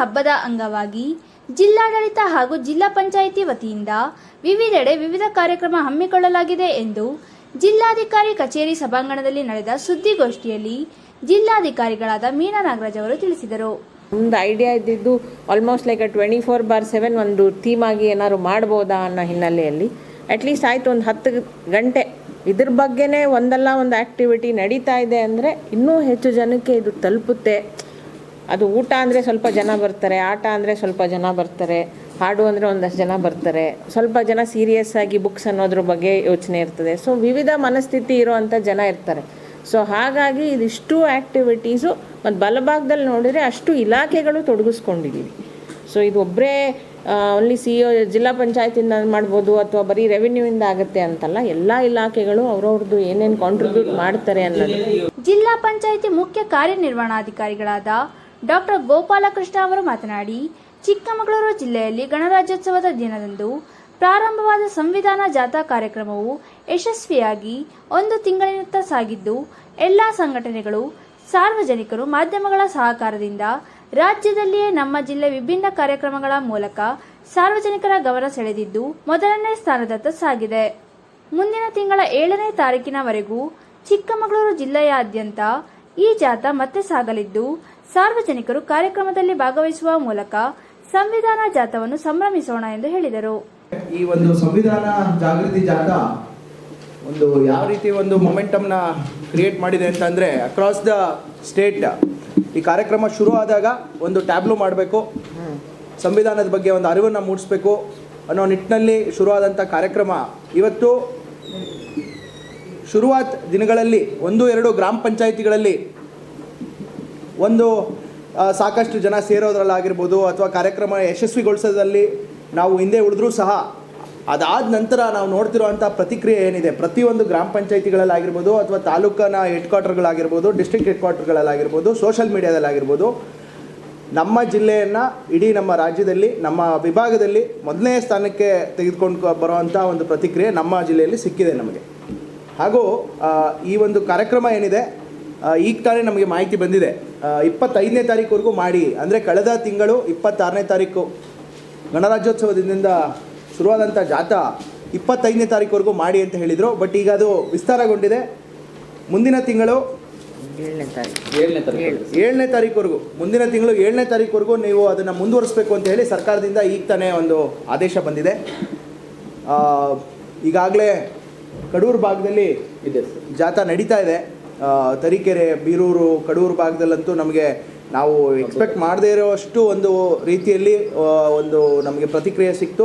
ಹಬ್ಬದ ಅಂಗವಾಗಿ ಜಿಲ್ಲಾಡಳಿತ ಹಾಗೂ ಜಿಲ್ಲಾ ಪಂಚಾಯಿತಿ ವತಿಯಿಂದ ವಿವಿಧೆಡೆ ವಿವಿಧ ಕಾರ್ಯಕ್ರಮ ಹಮ್ಮಿಕೊಳ್ಳಲಾಗಿದೆ ಎಂದು ಜಿಲ್ಲಾಧಿಕಾರಿ ಕಚೇರಿ ಸಭಾಂಗಣದಲ್ಲಿ ನಡೆದ ಸುದ್ದಿಗೋಷ್ಠಿಯಲ್ಲಿ ಜಿಲ್ಲಾಧಿಕಾರಿಗಳಾದ ಮೀನಾ ನಾಗರಾಜ್ ಅವರು ತಿಳಿಸಿದರು. ಒಂದು ಐಡಿಯಾ ಇದ್ದಿದ್ದು almost like twenty four bar seven ಒಂದು ಥೀಮ್ ಆಗಿ ಏನಾದ್ರು ಮಾಡ್ಬೋದಾ ಅನ್ನೋ ಹಿನ್ನೆಲೆಯಲ್ಲಿ ಅಟ್ಲೀಸ್ಟ್ ಆಯಿತು ಒಂದು ಹತ್ತು ಗಂಟೆ. ಇದ್ರ ಬಗ್ಗೆನೇ ಒಂದಲ್ಲ ಒಂದು ಆ್ಯಕ್ಟಿವಿಟಿ ನಡೀತಾ ಇದೆ ಅಂದರೆ ಇನ್ನೂ ಹೆಚ್ಚು ಜನಕ್ಕೆ ಇದು ತಲುಪುತ್ತೆ. ಅದು ಊಟ ಅಂದರೆ ಸ್ವಲ್ಪ ಜನ ಬರ್ತಾರೆ, ಆಟ ಅಂದರೆ ಸ್ವಲ್ಪ ಜನ ಬರ್ತಾರೆ, ಹಾಡು ಅಂದರೆ ಒಂದಷ್ಟು ಜನ ಬರ್ತಾರೆ. ಸ್ವಲ್ಪ ಜನ ಸೀರಿಯಸ್ ಆಗಿ ಬುಕ್ಸ್ ಅನ್ನೋದ್ರ ಬಗ್ಗೆ ಯೋಚನೆ ಇರ್ತದೆ. ಸೊ ವಿವಿಧ ಮನಸ್ಥಿತಿ ಇರುವಂಥ ಜನ ಇರ್ತಾರೆ. ಸೊ ಹಾಗಾಗಿ ಇದಿಷ್ಟು ಆ್ಯಕ್ಟಿವಿಟೀಸು ಮತ್ತು ಬಲಭಾಗದಲ್ಲಿ ನೋಡಿದರೆ ಅಷ್ಟು ಇಲಾಖೆಗಳು ತೊಡಗಿಸ್ಕೊಂಡಿದ್ದೀವಿ ಸೊ ಇದು ಒಬ್ಬರೇ ಓನ್ಲಿ ಸಿ ಒ ಜಿಲ್ಲಾ ಪಂಚಾಯತಿಂದ ಮಾಡ್ಬೋದು ಅಥವಾ ಬರೀ ರೆವಿನ್ಯೂಯಿಂದ ಆಗುತ್ತೆ ಅಂತಲ್ಲ, ಎಲ್ಲ ಇಲಾಖೆಗಳು ಅವ್ರವ್ರದ್ದು ಏನೇನು ಕಾಂಟ್ರಿಬ್ಯೂಟ್ ಮಾಡ್ತಾರೆ ಅನ್ನೋದು. ಜಿಲ್ಲಾ ಪಂಚಾಯಿತಿ ಮುಖ್ಯ ಕಾರ್ಯನಿರ್ವಹಣಾಧಿಕಾರಿಗಳಾದ ಡಾಕ್ಟರ್ ಗೋಪಾಲಕೃಷ್ಣ ಅವರು ಮಾತನಾಡಿ, ಚಿಕ್ಕಮಗಳೂರು ಜಿಲ್ಲೆಯಲ್ಲಿ ಗಣರಾಜ್ಯೋತ್ಸವದ ದಿನದಂದು ಪ್ರಾರಂಭವಾದ ಸಂವಿಧಾನ ಜಾಥಾ ಕಾರ್ಯಕ್ರಮವು ಯಶಸ್ವಿಯಾಗಿ ಒಂದು ತಿಂಗಳಿನತ್ತ ಸಾಗಿದ್ದು, ಎಲ್ಲಾ ಸಂಘಟನೆಗಳು, ಸಾರ್ವಜನಿಕರು, ಮಾಧ್ಯಮಗಳ ಸಹಕಾರದಿಂದ ರಾಜ್ಯದಲ್ಲಿಯೇ ನಮ್ಮ ಜಿಲ್ಲೆ ವಿಭಿನ್ನ ಕಾರ್ಯಕ್ರಮಗಳ ಮೂಲಕ ಸಾರ್ವಜನಿಕರ ಗಮನ ಸೆಳೆದಿದ್ದು, ಮೊದಲನೇ ಸ್ಥಾನದತ್ತ ಸಾಗಿದೆ. ಮುಂದಿನ ತಿಂಗಳ ಏಳನೇ ತಾರೀಕಿನವರೆಗೂ ಚಿಕ್ಕಮಗಳೂರು ಜಿಲ್ಲೆಯಾದ್ಯಂತ ಈ ಜಾಥಾ ಮತ್ತೆ ಸಾಗಲಿದ್ದು ಸಾರ್ವಜನಿಕರು ಕಾರ್ಯಕ್ರಮದಲ್ಲಿ ಭಾಗವಹಿಸುವ ಮೂಲಕ ಸಂವಿಧಾನ ಜಾಥಾವನ್ನು ಸಂಭ್ರಮಿಸೋಣ ಎಂದು ಹೇಳಿದರು. ಈ ಒಂದು ಸಂವಿಧಾನ ಜಾಗೃತಿ ಜಾಥಾ ಒಂದು ಯಾವ ರೀತಿ ಒಂದು ಮೊಮೆಂಟಮ್ನ ಕ್ರಿಯೇಟ್ ಮಾಡಿದೆ ಅಂತಂದರೆ ಅಕ್ರಾಸ್ ದ ಸ್ಟೇಟ್ ಈ ಕಾರ್ಯಕ್ರಮ ಶುರು ಆದಾಗ ಒಂದು ಟ್ಯಾಬ್ಲು ಮಾಡಬೇಕು, ಸಂವಿಧಾನದ ಬಗ್ಗೆ ಒಂದು ಅರಿವನ್ನು ಮೂಡಿಸ್ಬೇಕು ಅನ್ನೋ ನಿಟ್ಟಿನಲ್ಲಿ ಶುರುವಾದಂಥ ಕಾರ್ಯಕ್ರಮ. ಇವತ್ತು ಶುರುವಾತ್ ದಿನಗಳಲ್ಲಿ ಒಂದು ಎರಡು ಗ್ರಾಮ ಪಂಚಾಯಿತಿಗಳಲ್ಲಿ ಒಂದು ಸಾಕಷ್ಟು ಜನ ಸೇರೋದ್ರಲ್ಲಾಗಿರ್ಬೋದು ಅಥವಾ ಕಾರ್ಯಕ್ರಮ ಯಶಸ್ವಿಗೊಳಿಸೋದ್ರಲ್ಲಿ ನಾವು ಹಿಂದೆ ಉಳಿದ್ರೂ ಸಹ ಅದಾದ ನಂತರ ನಾವು ನೋಡ್ತಿರುವಂಥ ಪ್ರತಿಕ್ರಿಯೆ ಏನಿದೆ? ಪ್ರತಿಯೊಂದು ಗ್ರಾಮ ಪಂಚಾಯಿತಿಗಳಲ್ಲಾಗಿರ್ಬೋದು ಅಥವಾ ತಾಲೂಕಿನ ಹೆಡ್ ಕ್ವಾರ್ಟರ್ಗಳಾಗಿರ್ಬೋದು ಡಿಸ್ಟ್ರಿಕ್ಟ್ ಹೆಡ್ ಕ್ವಾರ್ಟರ್ಗಳಲ್ಲಾಗಿರ್ಬೋದು ಸೋಷಲ್ ಮೀಡಿಯಾದಲ್ಲಾಗಿರ್ಬೋದು ನಮ್ಮ ಜಿಲ್ಲೆಯನ್ನು, ಇಡೀ ನಮ್ಮ ರಾಜ್ಯದಲ್ಲಿ, ನಮ್ಮ ವಿಭಾಗದಲ್ಲಿ ಮೊದಲನೇ ಸ್ಥಾನಕ್ಕೆ ತೆಗೆದುಕೊಂಡು ಬರುವಂಥ ಒಂದು ಪ್ರತಿಕ್ರಿಯೆ ನಮ್ಮ ಜಿಲ್ಲೆಯಲ್ಲಿ ಸಿಕ್ಕಿದೆ ನಮಗೆ. ಹಾಗೂ ಈ ಒಂದು ಕಾರ್ಯಕ್ರಮ ಏನಿದೆ ಈಗ ತಾನೇ ನಮಗೆ ಮಾಹಿತಿ ಬಂದಿದೆ. ಇಪ್ಪತ್ತೈದನೇ ತಾರೀಕುವರೆಗೂ ಮಾಡಿ. ಅಂದರೆ ಕಳೆದ ತಿಂಗಳು ಇಪ್ಪತ್ತಾರನೇ ತಾರೀಕು ಗಣರಾಜ್ಯೋತ್ಸವದಿಂದ ಶುರುವಾದಂಥ ಜಾಥಾ ಇಪ್ಪತ್ತೈದನೇ ತಾರೀಕುವರೆಗೂ ಮಾಡಿ ಅಂತ ಹೇಳಿದರು. ಬಟ್ ಈಗ ಅದು ವಿಸ್ತಾರಗೊಂಡಿದೆ. ಮುಂದಿನ ತಿಂಗಳು ಏಳನೇ ತಾರೀಕು. ಏಳನೇ ತಾರೀಕುವರೆಗೂ ಮುಂದಿನ ತಿಂಗಳು ಏಳನೇ ತಾರೀಕುವರೆಗೂ ನೀವು ಅದನ್ನು ಮುಂದುವರಿಸಬೇಕು ಅಂತ ಹೇಳಿ ಸರ್ಕಾರದಿಂದ ಈಗ ತಾನೇ ಒಂದು ಆದೇಶ ಬಂದಿದೆ. ಈಗಾಗಲೇ ಕಡೂರು ಭಾಗದಲ್ಲಿ ಇದೆ ಜಾಥಾ ನಡೀತಾ ಇದೆ. ತರೀಕೆರೆ, ಬೀರೂರು, ಕಡೂರು ಭಾಗದಲ್ಲಂತೂ ನಮಗೆ ನಾವು ಎಕ್ಸ್ಪೆಕ್ಟ್ ಮಾಡದೇ ಇರೋಷ್ಟು ಒಂದು ರೀತಿಯಲ್ಲಿ ಒಂದು ನಮಗೆ ಪ್ರತಿಕ್ರಿಯೆ ಸಿಕ್ತು.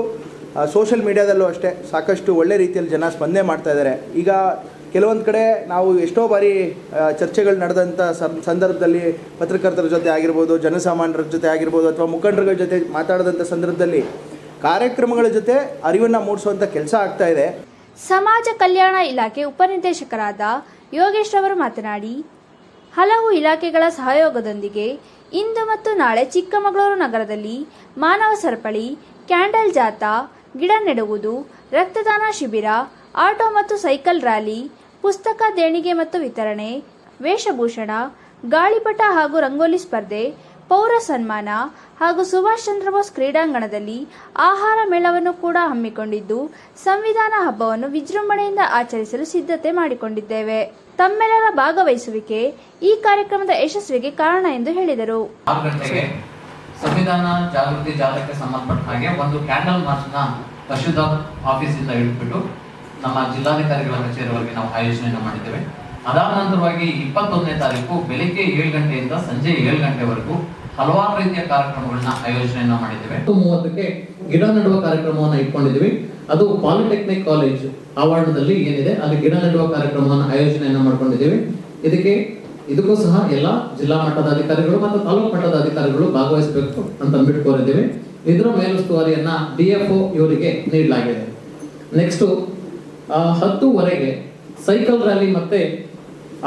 ಸೋಷಿಯಲ್ ಮೀಡಿಯಾದಲ್ಲೂ ಅಷ್ಟೇ, ಸಾಕಷ್ಟು ಒಳ್ಳೆ ರೀತಿಯಲ್ಲಿ ಜನ ಸ್ಪಂದನೆ ಮಾಡ್ತಾ ಇದ್ದಾರೆ. ಈಗ ಕೆಲವೊಂದು ಕಡೆ ನಾವು ಎಷ್ಟೋ ಬಾರಿ ಚರ್ಚೆಗಳು ನಡೆದಂಥ ಸಂದರ್ಭದಲ್ಲಿ ಪತ್ರಕರ್ತರ ಜೊತೆ ಆಗಿರ್ಬೋದು, ಜನಸಾಮಾನ್ಯರ ಜೊತೆ ಆಗಿರ್ಬೋದು, ಅಥವಾ ಮುಖಂಡರುಗಳ ಜೊತೆ ಮಾತಾಡಿದಂಥ ಸಂದರ್ಭದಲ್ಲಿ ಕಾರ್ಯಕ್ರಮಗಳ ಜೊತೆ ಅರಿವನ್ನು ಮೂಡಿಸುವಂಥ ಕೆಲಸ ಆಗ್ತಾ ಇದೆ. ಸಮಾಜ ಕಲ್ಯಾಣ ಇಲಾಖೆ ಉಪನಿರ್ದೇಶಕರಾದ ಯೋಗೇಶ್ ಅವರು ಮಾತನಾಡಿ, ಹಲವು ಇಲಾಖೆಗಳ ಸಹಯೋಗದೊಂದಿಗೆ ಇಂದು ಮತ್ತು ನಾಳೆ ಚಿಕ್ಕಮಗಳೂರು ನಗರದಲ್ಲಿ ಮಾನವ ಸರಪಳಿ, ಕ್ಯಾಂಡಲ್ ಜಾಥಾ, ಗಿಡ ನೆಡುವುದು, ರಕ್ತದಾನ ಶಿಬಿರ, ಆಟೋ ಮತ್ತು ಸೈಕಲ್ ರ್ಯಾಲಿ, ಪುಸ್ತಕ ದೇಣಿಗೆ ಮತ್ತು ವಿತರಣೆ, ವೇಷಭೂಷಣ, ಗಾಳಿಪಟ ಹಾಗೂ ರಂಗೋಲಿ ಸ್ಪರ್ಧೆ ಪೌರ ಸನ್ಮಾನ ಹಾಗೂ ಸುಭಾಷ್ ಚಂದ್ರ ಬೋಸ್ ಕ್ರೀಡಾಂಗಣದಲ್ಲಿ ಆಹಾರ ಮೇಳವನ್ನು ಕೂಡ ಹಮ್ಮಿಕೊಂಡಿದ್ದು, ಸಂವಿಧಾನ ಹಬ್ಬವನ್ನು ವಿಜೃಂಭಣೆಯಿಂದ ಆಚರಿಸಲು ಸಿದ್ಧತೆ ಮಾಡಿಕೊಂಡಿದ್ದೇವೆ. ತಮ್ಮೆಲ್ಲರ ಭಾಗವಹಿಸುವಿಕೆ ಈ ಕಾರ್ಯಕ್ರಮದ ಯಶಸ್ವಿಗೆ ಕಾರಣ ಎಂದು ಹೇಳಿದರು. ಸಂವಿಧಾನ ಜಾಗೃತಿ ಜಾಥಾಕ್ಕೆ ಸಂಬಂಧಪಟ್ಟ ಹಾಗೆ ಒಂದು ಕ್ಯಾಂಡಲ್ ಮಾರ್ಚ್ನ ತಹಶೀಲ್ದಾರ್ ಆಫೀಸ್ ಇಂದ ಹಿಡಿದ್ಬಿಟ್ಟು ನಮ್ಮ ಜಿಲ್ಲಾಧಿಕಾರಿಗಳ ಕಚೇರಿವರೆಗೆ ನಾವು ಆಯೋಜನೆಯನ್ನು ಮಾಡಿದ್ದೇವೆ. ಅದಾದ ನಂತರವಾಗಿ ಇಪ್ಪತ್ತೊಂದನೇ ತಾರೀಕು ಬೆಳಿಗ್ಗೆ ಏಳು ಗಂಟೆಯಿಂದ ಸಂಜೆ ಏಳು ಗಂಟೆವರೆಗೂ ಹಲವಾರು ರೀತಿಯ ಕಾರ್ಯಕ್ರಮಗಳನ್ನ ಆಯೋಜನೆಯನ್ನ ಮಾಡಿದ್ದೇವೆ. ಮೂವತ್ತಕ್ಕೆ ಗಿಡ ನೆಡುವ ಕಾರ್ಯಕ್ರಮವನ್ನು ಇಟ್ಕೊಂಡಿದ್ದೀವಿ. ಅದು ಪಾಲಿಟೆಕ್ನಿಕ್ ಕಾಲೇಜ್ ಆವರಣದಲ್ಲಿ ಏನಿದೆ, ಅಲ್ಲಿ ಗಿಡ ನೆಡುವ ಕಾರ್ಯಕ್ರಮವನ್ನು ಆಯೋಜನೆಯನ್ನ ಮಾಡ್ಕೊಂಡಿದ್ದೀವಿ. ಇದಕ್ಕೆ, ಇದಕ್ಕೂ ಸಹ ಎಲ್ಲ ಜಿಲ್ಲಾ ಮಟ್ಟದ ಅಧಿಕಾರಿಗಳು ಮತ್ತು ತಾಲೂಕು ಮಟ್ಟದ ಅಧಿಕಾರಿಗಳು ಭಾಗವಹಿಸಬೇಕು ಅಂತ ಅಂದ್ಬಿಟ್ಟು ಕೋರಿದ್ದೀವಿ. ಇದರ ಮೇಲುಸ್ತುವಾರಿಯನ್ನ ಡಿ ಎಫ್ ಇವರಿಗೆ ನೀಡಲಾಗಿದೆ. ನೆಕ್ಸ್ಟ್ ಹತ್ತುವರೆಗೆ ಸೈಕಲ್ ರ್ಯಾಲಿ ಮತ್ತೆ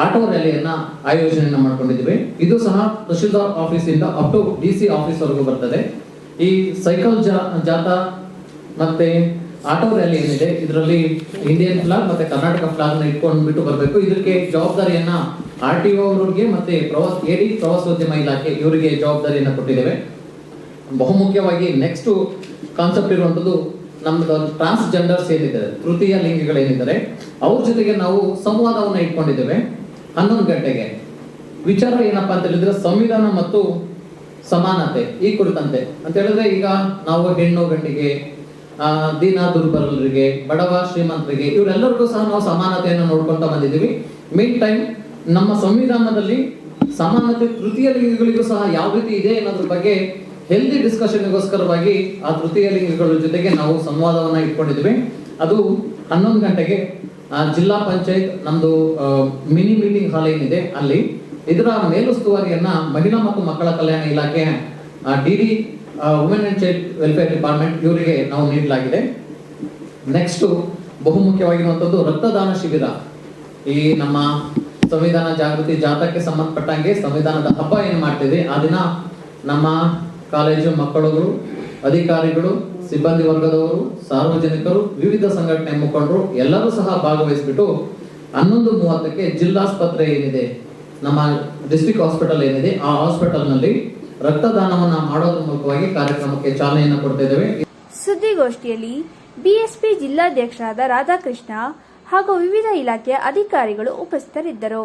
ಆಟೋ ರ್ಯಾಲಿಯನ್ನ ಆಯೋಜನೆಯನ್ನ ಮಾಡ್ಕೊಂಡಿದ್ದೀವಿ. ಇದು ಸಹ ತಹಶೀಲ್ದಾರ್ ಆಫೀಸ್ ಇಂದ up to D C office ವರೆಗೂ ಬರ್ತದೆ. ಈ ಸೈಕಲ್ ಜಾಥಾ ಮತ್ತೆ ಆಟೋ ರ್ಯಾಲಿ ಏನಿದೆ, ಇದರಲ್ಲಿ ಇಂಡಿಯನ್ ಫ್ಲಾಗ್ ಮತ್ತೆ ಕರ್ನಾಟಕ ಫ್ಲಾಗ್ ಇಟ್ಕೊಂಡು ಬಿಟ್ಟು ಬರಬೇಕು. ಇದಕ್ಕೆ ಜವಾಬ್ದಾರಿಯನ್ನ ಆರ್ ಟಿ ಅವರಿಗೆ ಮತ್ತೆ ಪ್ರವಾಸ ಎಡಿ ಪ್ರವಾಸೋದ್ಯಮ ಇಲಾಖೆ ಇವರಿಗೆ ಜವಾಬ್ದಾರಿಯನ್ನ ಕೊಟ್ಟಿದ್ದೇವೆ. ಬಹುಮುಖ್ಯವಾಗಿ ನೆಕ್ಸ್ಟ್ ಕಾನ್ಸೆಪ್ಟ್ ಇರುವಂಥದ್ದು ನಮ್ದು ಟ್ರಾನ್ಸ್ಜೆಂಡರ್ಸ್ ಏನಿದ್ದಾರೆ ತೃತೀಯ ಲಿಂಗಗಳೇನಿದ್ದಾರೆ, ಅವ್ರ ಜೊತೆಗೆ ನಾವು ಸಂವಾದವನ್ನು ಇಟ್ಕೊಂಡಿದ್ದೇವೆ. ಹನ್ನೊಂದು ಗಂಟೆಗೆ. ವಿಚಾರ ಏನಪ್ಪಾ ಅಂತ ಹೇಳಿದ್ರೆ ಸಂವಿಧಾನ ಮತ್ತು ಸಮಾನತೆ, ಈ ಕುರಿತಂತೆ. ಅಂತ ಹೇಳಿದ್ರೆ ಈಗ ನಾವು ಹೆಣ್ಣು ಗಂಡಿಗೆ ದೀನ ದುರ್ಬಲರಿಗೆ, ಬಡವ ಶ್ರೀಮಂತರಿಗೆ, ಇವರೆಲ್ಲರಿಗೂ ಸಹ ನಾವು ಸಮಾನತೆಯನ್ನು ನೋಡ್ಕೊಂತ ಬಂದಿದ್ದೀವಿ. ಮೇನ್ ಟೈಮ್ ನಮ್ಮ ಸಂವಿಧಾನದಲ್ಲಿ ಸಮಾನತೆ ತೃತೀಯ ಲಿಂಗಗಳಿಗೂ ಸಹ ಯಾವ ರೀತಿ ಇದೆ ಅನ್ನೋದ್ರ ಬಗ್ಗೆ ಹೆಲ್ದಿ ಡಿಸ್ಕಷನ್ಗೋಸ್ಕರವಾಗಿ ಆ ತೃತೀಯ ಲಿಂಗಗಳ ಜೊತೆಗೆ ನಾವು ಸಂವಾದವನ್ನ ಇಟ್ಕೊಂಡಿದ್ವಿ. ಅದು ಹನ್ನೊಂದು ಗಂಟೆಗೆ ಜಿಲ್ಲಾ ಪಂಚಾಯತ್ ನಮ್ದು ಮಿನಿ ಮೀಟಿಂಗ್ ಹಾಲ್ ಏನಿದೆ ಅಲ್ಲಿ. ಇದರ ಮೇಲುಸ್ತುವಾರಿಯನ್ನ ಮಹಿಳಾ ಮತ್ತು ಮಕ್ಕಳ ಕಲ್ಯಾಣ ಇಲಾಖೆ D D women and child welfare department ಇವರಿಗೆ ನಾವು ನೀಡಲಾಗಿದೆ. ನೆಕ್ಸ್ಟ್ ಬಹುಮುಖ್ಯವಾಗಿರುವಂಥದ್ದು ರಕ್ತದಾನ ಶಿಬಿರ. ಈ ನಮ್ಮ ಸಂವಿಧಾನ ಜಾಗೃತಿ ಜಾಥಾಕ್ಕೆ ಸಂಬಂಧಪಟ್ಟಂಗೆ ಸಂವಿಧಾನದ ಹಬ್ಬ ಏನು ಮಾಡ್ತಿದೆ, ಆ ದಿನ ನಮ್ಮ ಕಾಲೇಜು ಮಕ್ಕಳುಗಳು, ಅಧಿಕಾರಿಗಳು, ಸಿಬ್ಬಂದಿ ವರ್ಗದವರು, ಸಾರ್ವಜನಿಕರು, ವಿವಿಧ ಸಂಘಟನೆ ಮುಖಂಡರು ಎಲ್ಲರೂ ಸಹ ಭಾಗವಹಿಸಿಬಿಟ್ಟು ಹನ್ನೊಂದು ಮೂವತ್ತಕ್ಕೆ ಜಿಲ್ಲಾಸ್ಪತ್ರೆ ಏನಿದೆ, ನಮ್ಮ ಡಿಸ್ಟ್ರಿಕ್ಟ್ ಹಾಸ್ಪಿಟಲ್ ಏನಿದೆ, ಆ ಹಾಸ್ಪಿಟಲ್ನಲ್ಲಿ ರಕ್ತದಾನವನ್ನ ಮಾಡೋದ್ರ ಮೂಲಕವಾಗಿ ಕಾರ್ಯಕ್ರಮಕ್ಕೆ ಚಾಲನೆಯನ್ನು ಕೊಡ್ತಾ ಇದ್ದೇವೆ. ಸುದ್ದಿಗೋಷ್ಠಿಯಲ್ಲಿ ಬಿಎಸ್ಪಿ ಜಿಲ್ಲಾಧ್ಯಕ್ಷರಾದ ರಾಧಾಕೃಷ್ಣ ಹಾಗೂ ವಿವಿಧ ಇಲಾಖೆಯ ಅಧಿಕಾರಿಗಳು ಉಪಸ್ಥಿತರಿದ್ದರು.